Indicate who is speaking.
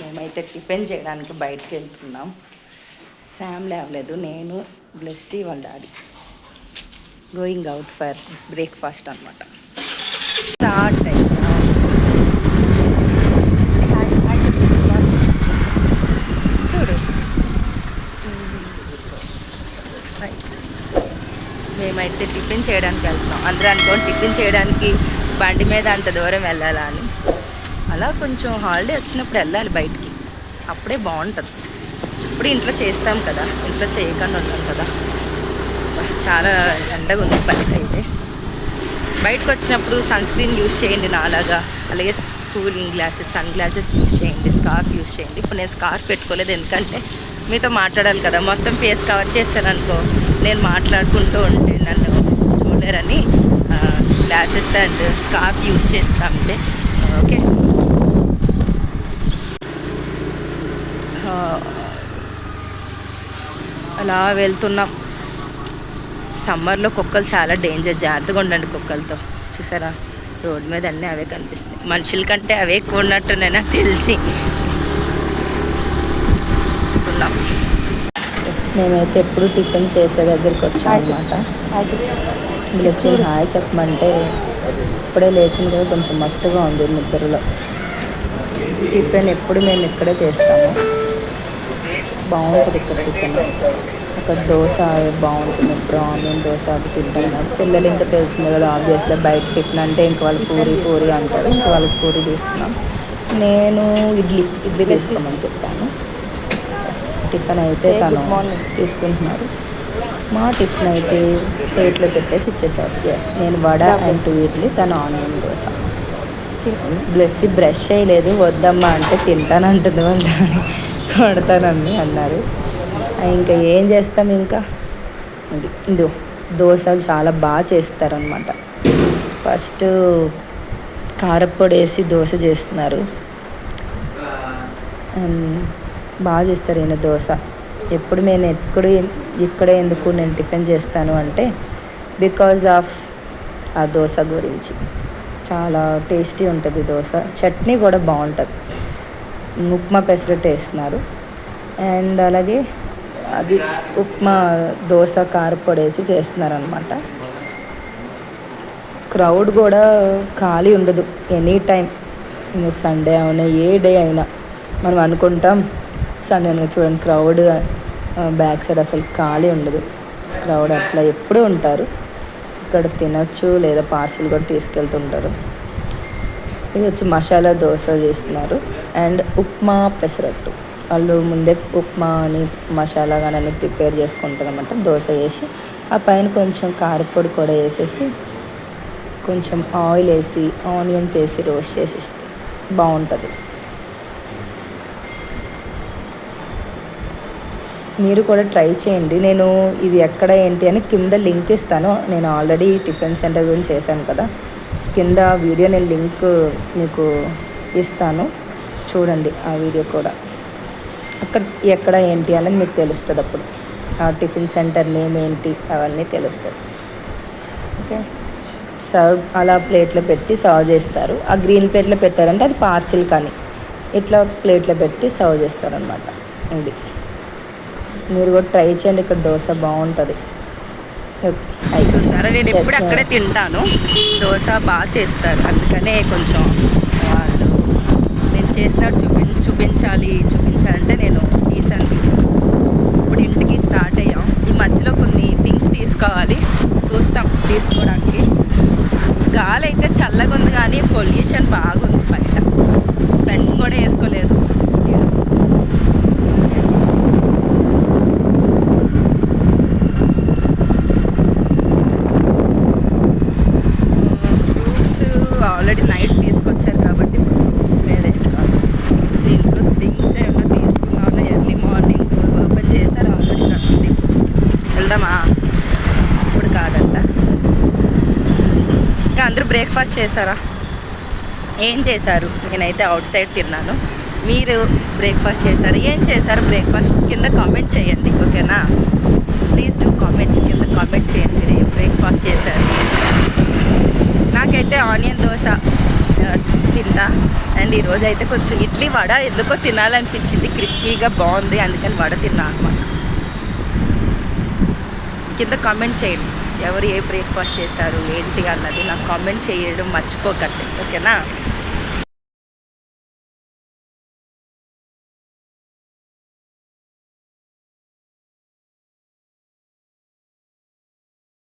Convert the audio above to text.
Speaker 1: మేమైతే టిఫిన్ చేయడానికి బయటకు వెళ్తున్నాం. శామ్ లేవలేదు నేను బ్లెస్సీ వాళ్ళ daddy. Going out for breakfast అనమాట స్టార్ట్ చూడు. మేమైతే టిఫిన్ చేయడానికి వెళ్తున్నాం. అందరూ అనుకోండి టిఫిన్ చేయడానికి బండి మీద అంత దూరం వెళ్ళాలని అలా కొంచెం హాలిడే వచ్చినప్పుడు వెళ్ళాలి బయటికి. అప్పుడే బాగుంటుంది. ఇప్పుడు ఇంట్లో చేస్తాం కదా ఇంట్లో చేయకుండా ఉంటాం కదా. చాలా ఎండగా ఉంది బయట అయితే బయటకు వచ్చినప్పుడు సన్ స్క్రీన్ యూస్ చేయండి నాలాగా. అలాగే cooling glasses sun glasses use చేయండి స్కార్ఫ్ యూస్ చేయండి. ఇప్పుడు నేను స్కార్ఫ్ పెట్టుకోలేదు ఎందుకంటే మీతో మాట్లాడాలి కదా. మొత్తం ఫేస్ కవర్ చేస్తాను అనుకో నేను మాట్లాడుకుంటూ ఉంటే నన్ను చూడలేరని గ్లాసెస్ అండ్ స్కార్ఫ్ యూస్ చేస్తామంటే ఓకే ఆ, అలా వెళ్తున్నాం. సమ్మర్లో కుక్కలు చాలా డేంజర్ జాగ్రత్తగా ఉండండి కుక్కలతో. చూసారా? రోడ్ మీద అన్నీ అవే కనిపిస్తాయి మనుషుల కంటే అవే ఎక్కువ ఉన్నట్టునే నాకు తెలిసి. ఎస్ మేమైతే ఎప్పుడు టిఫిన్ చేసే దగ్గరికి వచ్చాం అనమాట హాయ్ చెప్పమంటే ఇప్పుడే లేచింది కదా కొంచెం మత్తుగా ఉంది నిద్రలో. టిఫిన్ ఎప్పుడు మేము ఇక్కడే చేస్తాము. బాగుంటుంది ఇక్కడ టిఫిన్ అక్కడ దోశ బాగుంటుంది. ఆనియన్ దోశ అది తింటున్నారు పిల్లలు ఇంకా తెలిసింది కదా ఆబ్వియస్గా బయట టిఫిన్ అంటే ఇంక వాళ్ళు పూరి పూరి అంటారు. ఇంకా వాళ్ళకి పూరి తీసుకున్నాం. నేను ఇడ్లీ ఇడ్లీ తీసుకోమని చెప్పాను. టిఫిన్ అయితే తను తీసుకుంటున్నారు. మా టిఫిన్ అయితే ప్లేట్లో పెట్టేసి ఇచ్చేసారు. ఎస్ నేను వడ అండ్ టూ ఇడ్లీ తను ఆనియన్ దోశ. బ్లెస్ బ్రష్ చేయలేదు. వద్దమ్మా అంటే తింటానంటుంది వాళ్ళ కొడతానని అన్నారు. ఇంకా ఏం చేస్తాం ఇంకా? ఇది ఇదో దోశలు చాలా బాగా చేస్తారనమాట ఫస్ట్ కారప్పొడి వేసి దోశ చేస్తున్నారు. అండ్ బాగా చేస్తారు ఈయన దోశ. ఎప్పుడు నేను ఎక్కడ ఇక్కడే ఎందుకు నేను టిఫిన్ చేస్తాను అంటే బికాజ్ ఆఫ్ ఆ దోశ గురించి. చాలా టేస్టీ ఉంటుంది దోశ. చట్నీ కూడా బాగుంటుంది. ఉప్మా పెసరట్టు వేస్తున్నారు. అండ్ అలాగే అది ఉప్మా దోశ కారపొడి వేసి చేస్తున్నారు అనమాట క్రౌడ్ కూడా ఖాళీ ఉండదు. ఎనీ టైం ఇంకా సండే అయినా ఏ డే అయినా. మనం అనుకుంటాం సండే అనగా చూడండి క్రౌడ్ బ్యాక్ సైడ్ అసలు ఖాళీ ఉండదు. క్రౌడ్ అట్లా ఎప్పుడూ ఉంటారు. ఇక్కడ తినచ్చు లేదా పార్సిల్ కూడా తీసుకెళ్తుంటారు. ఇది వచ్చి మసాలా దోశ చేస్తున్నారు. అండ్ ఉప్మా పెసరట్టు. వాళ్ళు ముందే ఉప్మా అని మసాలా కానీ అన్ని ప్రిపేర్ చేసుకుంటారనమాట దోశ వేసి ఆ పైన కొంచెం కారపొడి కూడా వేసేసి కొంచెం ఆయిల్ వేసి ఆనియన్స్ వేసి రోస్ట్ చేసి ఇస్తే బాగుంటుంది. మీరు కూడా ట్రై చేయండి. నేను ఇది ఎక్కడ ఏంటి అని కింద లింక్ ఇస్తాను. నేను ఆల్రెడీ టిఫిన్ సెంటర్ గురించి చేశాను కదా. కింద వీడియో నేను లింక్ మీకు ఇస్తాను. చూడండి ఆ వీడియో కూడా. అక్కడ ఎక్కడ ఏంటి అనేది మీకు తెలుస్తుంది అప్పుడు. ఆ టిఫిన్ సెంటర్ నేమ్ ఏంటి అవన్నీ తెలుస్తుంది. ఓకే? సర్వ్ అలా ప్లేట్లో పెట్టి సర్వ్ చేస్తారు. ఆ గ్రీన్ ప్లేట్లో పెట్టారంటే అది పార్సిల్ కానీ ఇట్లా ప్లేట్లో పెట్టి సర్వ్ చేస్తారనమాట ఇది మీరు కూడా ట్రై చేయండి. ఇక్కడ దోశ బాగుంటుంది. చూసారా? నేను ఎప్పుడు అక్కడే తింటాను. దోశ బాగా చేస్తారు. అందుకనే కొంచెం వాళ్ళు నేను చేసినట్టు చూపి చూపించాలి చూపించాలంటే నేను తీసాను ఇప్పుడు ఇంటికి స్టార్ట్ అయ్యాం. ఈ మధ్యలో కొన్ని థింగ్స్ తీసుకోవాలి. చూస్తాం తీసుకోవడానికి. గాలి అయితే చల్లగా ఉంది కానీ పొల్యూషన్ బాగుంది బయట స్పెట్స్ కూడా వేసుకోలేదు Yes. ఫ్రూట్స్ ఆల్రెడీ నైట్ తీసుకొచ్చారు కాబట్టి ఇప్పుడు ఫ్రూట్స్ మీద ఏం కాదు దీంట్లో థింగ్స్ ఏమైనా తీసుకున్నాను ఎర్లీ మార్నింగ్ ఓపెన్ చేశారు ఆల్రెడీ రండి వెళ్దామా ఇప్పుడు కాదంట. ఇంకా అందరూ బ్రేక్ఫాస్ట్ చేశారా? ఏం చేశారు? నేనైతే అవుట్ సైడ్ తిన్నాను. మీరు బ్రేక్ఫాస్ట్ చేశారు? ఏం చేశారు బ్రేక్ఫాస్ట్? కింద కామెంట్ చేయండి ఓకేనా? Please do comment. కింద కామెంట్ చేయండి మీరు బ్రేక్ఫాస్ట్ చేశారు? నాకైతే ఆనియన్ దోశ తిన్నా
Speaker 2: అండ్ ఈరోజు అయితే కొంచెం ఇడ్లీ వడ ఎందుకో తినాలనిపించింది. క్రిస్పీగా బాగుంది అందుకని వడ తిన్నా అనమాట కింద కామెంట్ చేయండి. ఎవరు ఏ బ్రేక్ఫాస్ట్ చేశారు ఏంటి అన్నది నాకు కామెంట్ చేయడం మర్చిపోకండి. ఓకేనా?